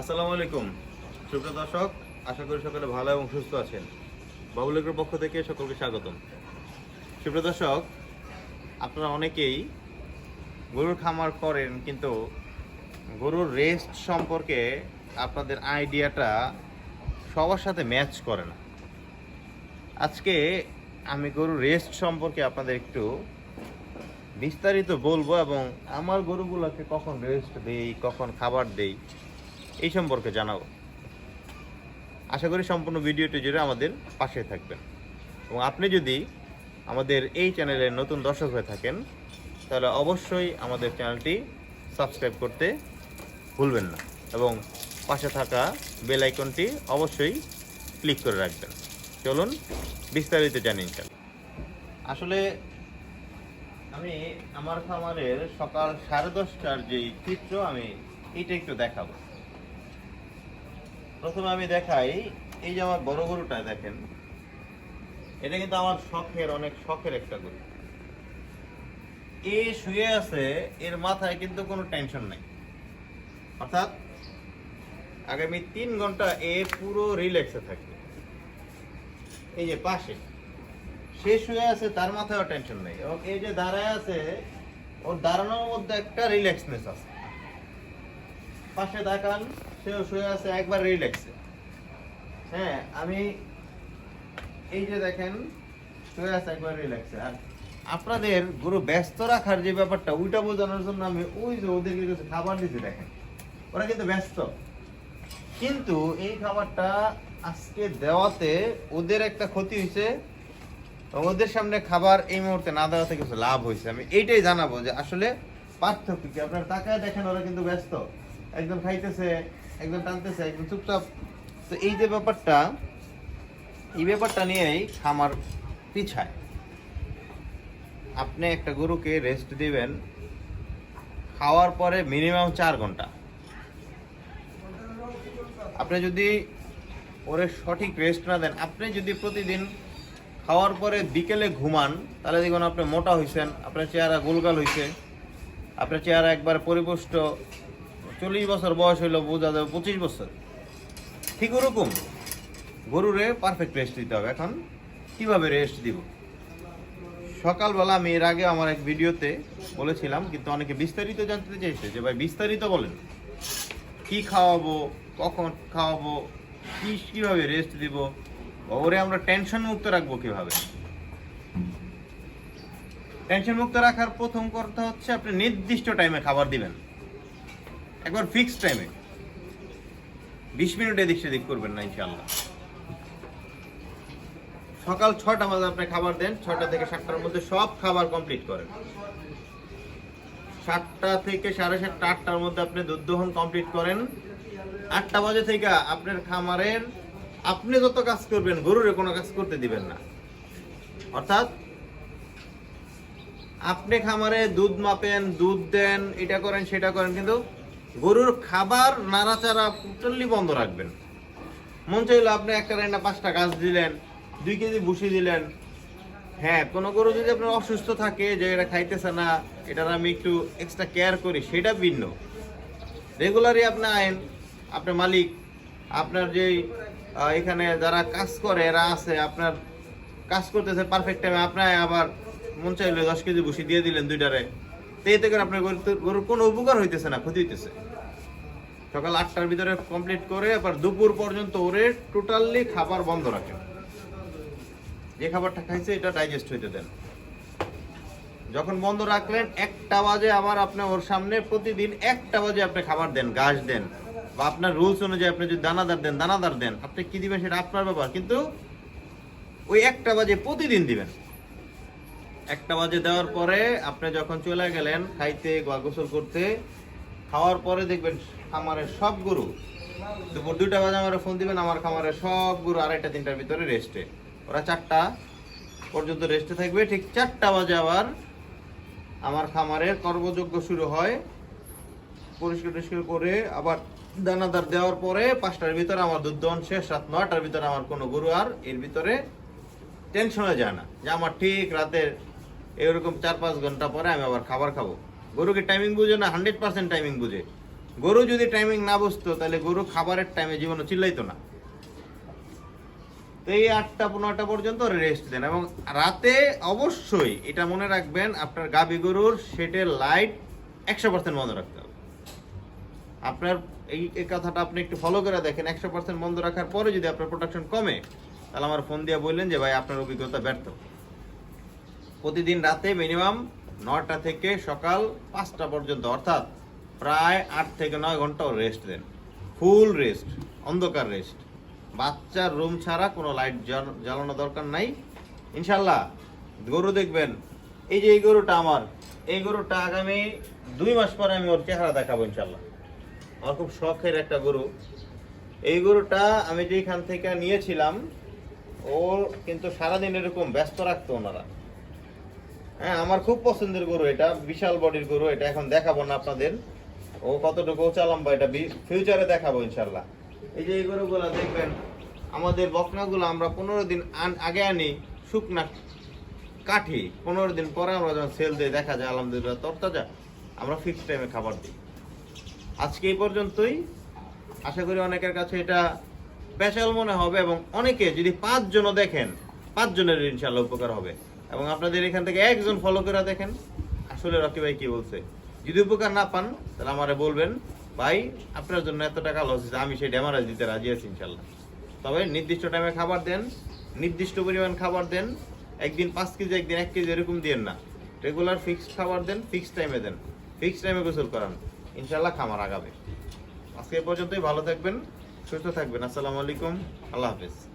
আসসালামু আলাইকুম। সুপ্রিয় দর্শক, আশা করি সকলে ভালো এবং সুস্থ আছেন। বাবুলের পক্ষ থেকে সকলকে স্বাগতম। সুপ্রিয় দর্শক, আপনারা অনেকেই গরুর খামার করেন, কিন্তু গরুর রেস্ট সম্পর্কে আপনাদের আইডিয়াটা সবার সাথে ম্যাচ করে না। আজকে আমি গরুর রেস্ট সম্পর্কে আপনাদের একটু বিস্তারিত বলব এবং আমার গরুগুলোকে কখন রেস্ট দেই, কখন খাবার দেই এই সম্পর্কে জানাব আশা করি সম্পূর্ণ ভিডিওটি জুড়ে আমাদের পাশে থাকবেন। এবং আপনি যদি আমাদের এই চ্যানেলের নতুন দর্শক হয়ে থাকেন, তাহলে অবশ্যই আমাদের চ্যানেলটি সাবস্ক্রাইব করতে ভুলবেন না। এবং পাশে থাকা বেল আইকনটি অবশ্যই ক্লিক করে রাখবেন। চলুন বিস্তারিত জানি। আসলে আমি আমার খামারের সকাল সাড়ে দশটার যে চিত্র আমি এটা একটু দেখাবো। প্রথমে আমি দেখাই, এই যে আমার বড় গরুটা দেখেন, এটা কিন্তু আমার শখের, অনেক শখের একটা গরু। এ শুয়ে আছে, এর মাথায় কিন্তু কোনো টেনশন নাই। অর্থাৎ, আগামী তিন ঘণ্টা এ পুরো রিল্যাক্সে থাকবে। এই যে পাশে, সে শুয়ে আছে, তার মাথায় টেনশন নেই। এবং এই যে দাঁড়ায় আছে, ওর দাঁড়ানোর মধ্যে একটা রিল্যাক্সনেস আছে। পাশে দেখান সেও শুয়ে আছে, একবার রিল্যাক্সে হ্যাঁ আমি এই যে দেখেন, শুয়ে আছে, একবার রিল্যাক্সে আর আপনাদের গরু ব্যস্ত রাখার যে ব্যাপারটা, ওইটা বোঝানোর জন্য আমি ওই যে ওদেরকে কিছু খাবার দিতে দেখেন। ওরা কিন্তু ব্যস্ত। কিন্তু এই খাবারটা আজকে দেওয়াতে ওদের একটা ক্ষতি হয়েছে ওদের সামনে খাবার এই মুহূর্তে না দেওয়াতে কিছু লাভ হয়েছে। আমি এইটাই জানাব যে আসলে পার্থক্য কি? আপনার তাকায় দেখেন, ওরা কিন্তু ব্যস্ত। একদম খাইতেছে একদম টানতেছে, একদম চুপচাপ। তো এই যে ব্যাপারটা, এই ব্যাপারটা নিয়েই খামার পিছায়। আপনি একটা গরুকে রেস্ট দিবেন, খাওয়ার পরে মিনিমাম চার ঘণ্টা। আপনি যদি ওরে সঠিক রেস্ট না দেন, আপনি যদি প্রতিদিন খাওয়ার পরে বিকেলে ঘুমান, তাহলে দেখুন আপনি মোটা হয়েছেন আপনার চেহারা গোলগাল হয়েছে আপনার চেহারা একবার পরিপুষ্ট চল্লিশ বছর বয়স হইল, বোঝা যাবে পঁচিশ বছর। ঠিক ওরকম। গরুরে পারফেক্ট রেস্ট দিতে হবে। এখন কীভাবে রেস্ট দিব? সকালবেলা আমি এর আগে আমার এক ভিডিওতে বলেছিলাম, কিন্তু অনেকে বিস্তারিত জানতে চাইছে যে, ভাই, বিস্তারিত বলেন। কি খাওয়াবো? কখন খাওয়াবো? কি, কীভাবে রেস্ট দিব? ওরে আমরা টেনশন মুক্ত রাখব কীভাবে? টেনশন মুক্ত রাখার প্রথম কথা হচ্ছে, আপনি নির্দিষ্ট টাইমে খাবার দিবেন। একবার ফিক্সড টাইমে বিশ মিনিট এদিক সেদিক করবেন না ইনশাল্লাহ সকাল ছটা বাজে আপনি খাবার দেন ছটা থেকে সাতটার মধ্যে সব খাবার কমপ্লিট করেন। সাতটা থেকে সাড়ে সাতটা, আটটার মধ্যে আপনি দুধ দহন কমপ্লিট করেন। আটটা বাজে থেকে আপনার খামারের আপনি যত কাজ করবেন, গরুরে কোনো কাজ করতে দিবেন না। অর্থাৎ আপনি খামারে দুধ মাপেন, দুধ দেন, এটা করেন, সেটা করেন, কিন্তু গরুর খাবার নাড়াচাড়া টোটালি বন্ধ রাখবেন। মন চাইলো আপনি একটা রান্না পাঁচটা গাছ দিলেন, দুই কেজি ভুসি দিলেন। হ্যাঁ কোনো গরু যদি আপনার অসুস্থ থাকে, যে এটা খাইতেছে না, এটার আমি একটু এক্সট্রা কেয়ার করি, সেটা ভিন্ন। রেগুলারই আপনি আইন, আপনার মালিক, আপনার যে এখানে যারা কাজ করে, এরা আছে, আপনার কাজ করতেছে পারফেক্ট টাইমে আপনার আবার মন চাইলে দশ কেজি ভুসি দিয়ে দিলেন দুইটারে। তো এতে করে আপনার গরু গরুর কোনো উপকার হইতেছে না, ক্ষতি হইতেছে। সকাল আটটার ভিতরে কমপ্লিট করে আবার দুপুর পর্যন্ত ওরে টোটালি খাবার বন্ধ রাখেন যে খাবারটা খাইছে এটা ডাইজেস্ট হইতে দেন। যখন বন্ধ রাখলেন, একটা বাজে আবার আপনি ওর সামনে প্রতিদিন একটা বাজে আপনি খাবার দেন, ঘাস দেন। বা আপনার রুলস অনুযায়ী আপনি যদি দানাদার দেন দানাদার দেন, আপনি কি দিবেন সেটা আপনার ব্যাপার। কিন্তু ওই একটা বাজে প্রতিদিন দিবেন। একটা বাজে দেওয়ার পরে আপনি যখন চলে গেলেন খাইতে বা গোসল করতে, খাওয়ার পরে দেখবেন খামারের সব গরু। দুপুর দুইটা বাজে আমার ফোন দিবেন, আমার খামারের সব গরু আড়াইটা, তিনটার ভিতরে রেস্টে ওরা চারটা পর্যন্ত রেস্টে থাকবে। ঠিক চারটা বাজে আবার আমার খামারের কর্মযোগ্য শুরু হয়। পরিষ্কার টরিষ্কার করে আবার দানাদার দেওয়ার পরে পাঁচটার ভিতরে আমার দুধ দহন শেষ, রাত নয়টার ভিতরে আমার কোনো গরু আর এর ভিতরে টেনশনে যায় না। যে আমার ঠিক রাতের এরকম চার পাঁচ ঘণ্টা পরে আমি আবার খাবার খাব। গরুকে টাইমিং বুঝে না হান্ড্রেড পার্সেন্ট টাইমিং বুঝে? গরু যদি টাইমিং না বসতো তাহলে গরু খাবারের টাইমে জীবনে চিল্লাইতো না। তো এই আটটা পনেরোটা পর্যন্ত রেস্ট দেন এবং রাতে অবশ্যই এটা মনে রাখবেন, আপনার গাবি গরুর সেটের লাইট একশো পার্সেন্ট বন্ধ রাখতে হবে। আপনার এই এই কথাটা আপনি একটু ফলো করে দেখেন, একশো পার্সেন্ট বন্ধ রাখার পরে যদি আপনার প্রোডাকশন কমে, তাহলে আমার ফোন দিয়ে বললেন যে, ভাই, আপনার অভিজ্ঞতা ব্যর্থ। প্রতিদিন রাতে মিনিমাম নটা থেকে সকাল পাঁচটা পর্যন্ত, অর্থাৎ প্রায় আট থেকে নয় ঘন্টাও রেস্ট দেন। ফুল রেস্ট অন্ধকার রেস্ট বাচ্চার রুম ছাড়া কোনো লাইট জ্বালানো দরকার নাই। ইনশাল্লাহ গরু দেখবেন, এই যে এই গরুটা আমার, এই গরুটা আগামী দুই মাস পরে আমি ওর চেহারা দেখাবো ইনশাল্লাহ আমার খুব শখের একটা গরু। এই গরুটা আমি যেখান থেকে নিয়েছিলাম, ও কিন্তু সারাদিন এরকম ব্যস্ত রাখতো ওনারা। হ্যাঁ আমার খুব পছন্দের গরু এটা, বিশাল বডির গরু, এটা এখন দেখাবো না আপনাদের। ও কতটুকু চালাম্বা, এটা ফিউচারে দেখাবো ইনশাল্লাহ এই যে এই গরুগুলা দেখবেন, আমাদের বকনাগুলো আমরা পনেরো দিন আগে আনি শুকনা কাঠি, পনেরো দিন পরে আমরা যখন সেল দিই দেখা যায়, আলহামদুলিল্লাহ তরতাজা, আমরা ফিক্স টাইমে খাবার দিই। আজকে এই পর্যন্তই। আশা করি অনেকের কাছে এটা স্পেশাল মনে হবে এবং অনেকে যদি পাঁচজনও দেখেন, পাঁচজনের ইনশাল্লাহ উপকার হবে। এবং আপনাদের এখান থেকে একজন ফলো করে দেখেন। আসলে রকি ভাই কি বলছে? যদি উপকার না পান, তাহলে আমারে বলবেন, ভাই, আপনার জন্য এত টাকা লস আমি সেই ড্যামারেজ দিতে রাজি আছি ইনশাল্লাহ। তবে নির্দিষ্ট টাইমে খাবার দেন, নির্দিষ্ট পরিমাণ খাবার দেন, একদিন পাঁচ কেজি, একদিন এক কেজি এরকম দিয়েন না। রেগুলার ফিক্সড খাবার দেন ফিক্সড টাইমে দেন। ফিক্সড টাইমে গোসল করান। ইনশাল্লাহ খামার আগাবে। আজকে পর্যন্তই, ভালো থাকবেন, সুস্থ থাকবেন। আসসালামু আলাইকুম, আল্লাহ হাফিজ।